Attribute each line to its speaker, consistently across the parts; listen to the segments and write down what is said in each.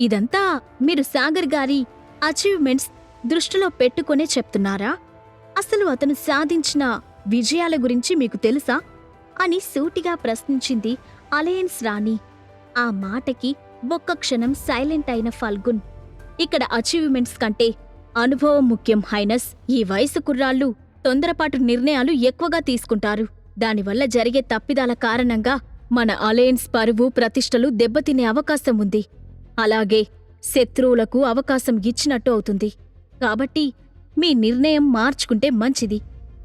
Speaker 1: ఇదంతా మీరు సాగర్ గారి అచీవ్మెంట్స్ దృష్టిలో పెట్టుకునే చెప్తున్నారా? అసలు అతను సాధించిన విజయాల గురించి మీకు తెలుసా? అని సూటిగా ప్రశ్నించింది అలయన్స్ రాణి. ఆ మాటకి ఒక్క క్షణం సైలెంట్ అయిన ఫల్గున్. ఇక్కడ అచీవ్మెంట్స్ కంటే అనుభవం ముఖ్యం హైనస్. ఈ వయసు కుర్రాళ్ళు తొందరపాటు నిర్ణయాలు ఎక్కువగా తీసుకుంటారు. దానివల్ల జరిగే తప్పిదాల కారణంగా మన అలయన్స్ పరువు ప్రతిష్టలు దెబ్బతినే అవకాశం ఉంది అలాగే శత్రువులకు అవకాశం ఇచ్చినట్టు అవుతుంది. కాబట్టి మీ నిర్ణయం మార్చుకుంటే మంచిది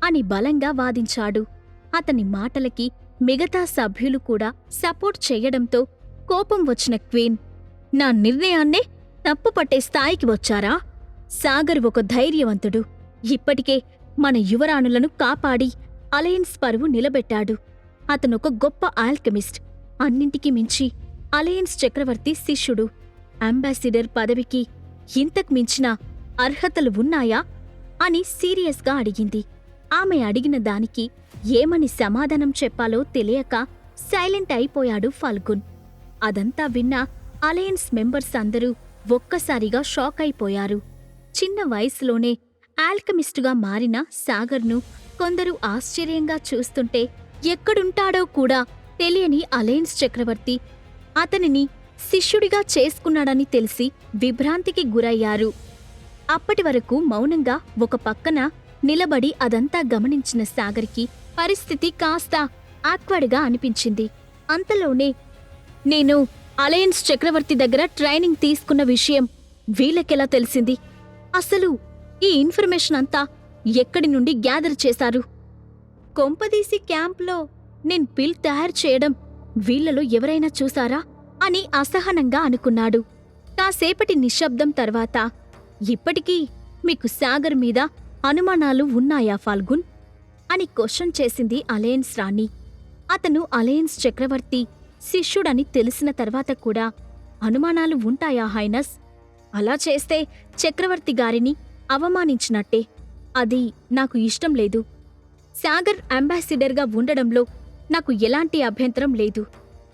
Speaker 1: అని బలంగా వాదించాడు. అతని మాటలకి మిగతా సభ్యులు కూడా సపోర్ట్ చెయ్యడంతో కోపం వచ్చిన క్వీన్ నా నిర్ణయాన్నే తప్పు పట్టే స్థాయికి వచ్చారా? సాగర్ ఒక ధైర్యవంతుడు. ఇప్పటికే మన యువరాణులను కాపాడి అలయన్స్ పరువు నిలబెట్టాడు. అతనొక గొప్ప ఆల్కెమిస్ట్. అన్నింటికి మించి అలయన్స్ చక్రవర్తి శిష్యుడు. అంబాసిడర్ పదవికి ఇంతకు మించిన అర్హతలు ఉన్నాయా? అని సీరియస్గా అడిగింది. ఆమె అడిగిన దానికి ఏమని సమాధానం చెప్పాలో తెలియక సైలెంట్ అయిపోయాడు ఫల్గున్. అదంతా విన్న అలయన్స్ మెంబర్స్ అందరూ ఒక్కసారిగా షాక్ అయిపోయారు. చిన్న వయసులోనే ఆల్కమిస్టుగా మారిన సాగర్ను కొందరు ఆశ్చర్యంగా చూస్తుంటే ఎక్కడుంటాడో కూడా తెలియని అలయన్స్ చక్రవర్తి. అతనిని శిష్యుడిగా చేసుకున్నాడని తెలిసి విభ్రాంతికి గురయ్యారు. అప్పటి వరకు మౌనంగా ఒక పక్కన నిలబడి అదంతా గమనించిన సాగర్కి పరిస్థితి కాస్త ఆక్వర్డ్గా అనిపించింది. అంతలోనే నేను అలయన్స్ చక్రవర్తి దగ్గర ట్రైనింగ్ తీసుకున్న విషయం వీళ్ళకెలా తెలిసింది? అసలు ఈ ఇన్ఫర్మేషన్ అంతా ఎక్కడి నుండి గ్యాదర్ చేశారు? కొంపదీసి క్యాంప్లో నేను పిల్ తయారు చేయడం వీళ్ళలో ఎవరైనా చూసారా అని అసహనంగా అనుకున్నాడు. కాసేపటి నిశ్శబ్దం తర్వాత ఇప్పటికీ మీకు సాగర్ మీద అనుమానాలు ఉన్నాయా ఫాల్గున్? అని క్వశ్చన్ చేసింది అలయన్స్ రాణి. అతను అలయన్స్ చక్రవర్తి శిష్యుడని తెలిసిన తర్వాత కూడా అనుమానాలు ఉంటాయా హైనస్? అలా చేస్తే చక్రవర్తి గారిని అవమానించినట్టే. అది నాకు ఇష్టం లేదు. సాగర్ అంబాసిడర్గా ఉండడంలో నాకు ఎలాంటి అభ్యంతరం లేదు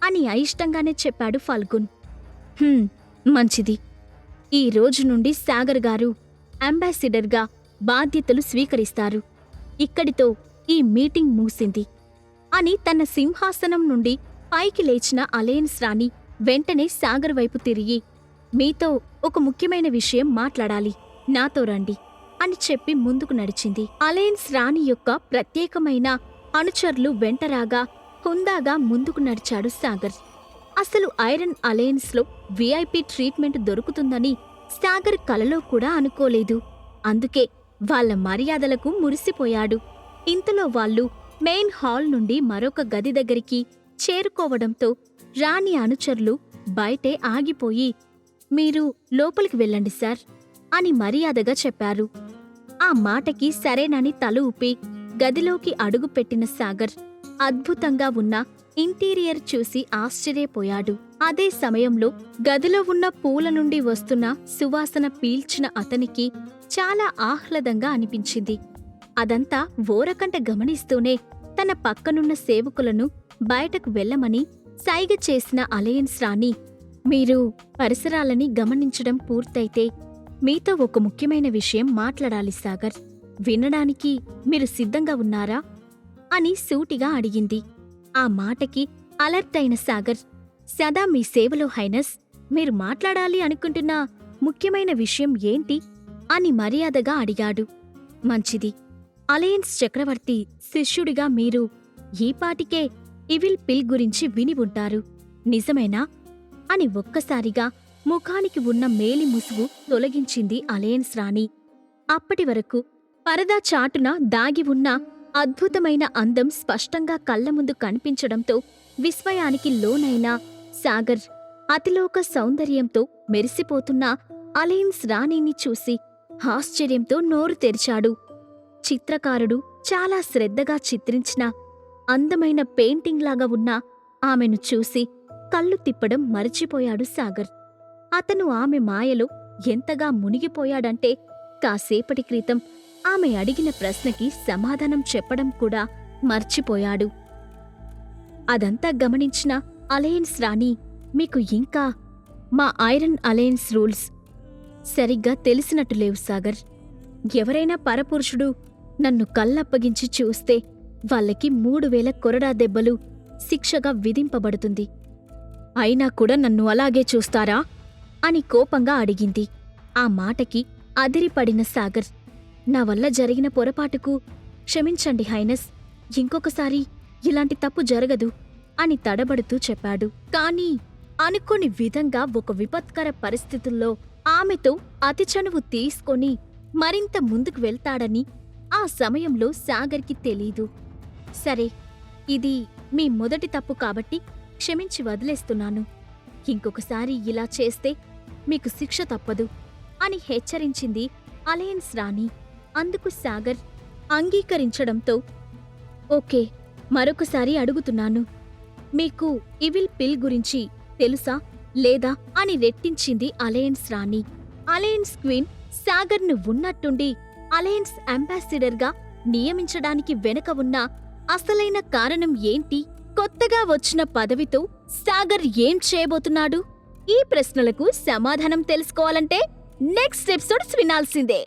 Speaker 1: అని అయిష్టంగానే చెప్పాడు ఫాల్గున్. "హ్మ్, మంచిది. ఈ రోజు నుండి సాగర్ గారు అంబాసిడర్గా బాధ్యతలు స్వీకరిస్తారు. ఇక్కడితో ఈ మీటింగ్ ముగిసింది అని తన సింహాసనం నుండి పైకి లేచిన అలయన్స్ రాణి వెంటనే సాగర్ వైపు తిరిగి మీతో ఒక ముఖ్యమైన విషయం మాట్లాడాలి. నాతో రండి. అని చెప్పి ముందుకు నడిచింది. అలయన్స్ రాణి యొక్క ప్రత్యేకమైన అనుచరులు వెంటరాగా హుందాగా ముందుకు నడిచాడు సాగర్. అసలు ఐరన్ అలయన్స్లో విఐపి ట్రీట్మెంట్ దొరుకుతుందని సాగర్ కలలో కూడా అనుకోలేదు. అందుకే వాళ్ళ మర్యాదలకు మురిసిపోయాడు. ఇంతలో వాళ్ళు మెయిన్ హాల్ నుండి మరొక గది దగ్గరికి చేరుకోవడంతో రాణి అనుచరులు బయటే ఆగిపోయి మీరు లోపలికి వెళ్ళండి సార్. అని మర్యాదగా చెప్పారు. ఆ మాటకి సరేనని తల ఊపి గదిలోకి అడుగుపెట్టిన సాగర్ అద్భుతంగా ఉన్న ఇంటీరియర్ చూసి ఆశ్చర్యపోయాడు. అదే సమయంలో గదిలో ఉన్న పూల నుండి వస్తున్న సువాసన పీల్చిన అతనికి చాలా ఆహ్లాదంగా అనిపించింది. అదంతా ఓరకంట గమనిస్తూనే తన పక్కనున్న సేవకులను బయటకు వెళ్ళమని సైగ చేసిన అలయన్స్ రాణి మీరు పరిసరాలని గమనించడం పూర్తయితే మీతో ఒక ముఖ్యమైన విషయం మాట్లాడాలి సాగర్. వినడానికి మీరు సిద్ధంగా ఉన్నారా? అని సూటిగా అడిగింది. ఆ మాటకి అలర్ట్ అయిన సాగర్ సదా మీ సేవలో హైనస్ మీరు మాట్లాడాలి అనుకుంటున్న ముఖ్యమైన విషయం ఏంటి? అని మర్యాదగా అడిగాడు. మంచిది. అలయన్స్ చక్రవర్తి శిష్యుడిగా మీరు ఈపాటికే ఇవిల్ పిల్ గురించి విని ఉంటారు. నిజమేనా? అని ఒక్కసారిగా ముఖానికి ఉన్న మేలి ముసుగు తొలగించింది అలయన్స్ రాణి. అప్పటి వరకు పరదా చాటున దాగి ఉన్న అద్భుతమైన అందం స్పష్టంగా కళ్ళ ముందు కనిపించడంతో విస్మయానికి లోనైన సాగర్ అతిలోక సౌందర్యంతో మెరిసిపోతున్న అలయన్స్ రాణిని చూసి ఆశ్చర్యంతో నోరు తెరిచాడు. చిత్రకారుడు చాలా శ్రద్ధగా చిత్రించిన అందమైన పెయింటింగ్లాగా ఉన్న ఆమెను చూసి కళ్ళు తిప్పడం మరచిపోయాడు సాగర్. అతను ఆమె మాయలో ఎంతగా మునిగిపోయాడంటే కాసేపటి క్రితం ఆమె అడిగిన ప్రశ్నకి సమాధానం చెప్పడం కూడా మర్చిపోయాడు. అదంతా గమనించిన అలయన్స్ రాణి మీకు ఇంకా మా ఐరన్ అలయన్స్ రూల్స్ సరిగ్గా తెలిసినట్టు లేవు సాగర్. ఎవరైనా పరపురుషుడు నన్ను కళ్ళప్పగించి చూస్తే వాళ్ళకి మూడు వేల కొరడా దెబ్బలు శిక్షగా విధింపబడుతుంది. అయినా కూడా నన్ను అలాగే చూస్తారా? అని కోపంగా అడిగింది. ఆ మాటకి అదిరిపడిన సాగర్ నా వల్ల జరిగిన పొరపాటుకు క్షమించండి హైనస్ ఇంకొకసారి ఇలాంటి తప్పు జరగదు అని తడబడుతూ చెప్పాడు. కానీ అనుకోని విధంగా ఒక విపత్కర పరిస్థితుల్లో ఆమెతో అతి చనువు తీసుకొని మరింత ముందుకు వెళ్తాడని ఆ సమయంలో సాగర్కి తెలీదు. సరే ఇది మీ మొదటి తప్పు కాబట్టి క్షమించి వదిలేస్తున్నాను. ఇంకొకసారి ఇలా చేస్తే మీకు శిక్ష తప్పదు అని హెచ్చరించింది అలయన్స్ రాణి. అందుకు సాగర్ అంగీకరించడంతో ఓకే మరొకసారి అడుగుతున్నాను. మీకు ఇవిల్ పిల్ గురించి తెలుసా లేదా అని రెట్టించింది అలయన్స్ రాణి. అలయన్స్ క్వీన్ సాగర్ను ఉన్నట్టుండి అలయన్స్ అంబాసిడర్గా నియమించడానికి వెనక ఉన్న అసలైన కారణం ఏంటి? కొత్తగా వచ్చిన పదవితో సాగర్ ఏం చేయబోతున్నాడు? ఈ ప్రశ్నలకు సమాధానం తెలుసుకోవాలంటే నెక్స్ట్ ఎపిసోడ్స్ వినాల్సిందే.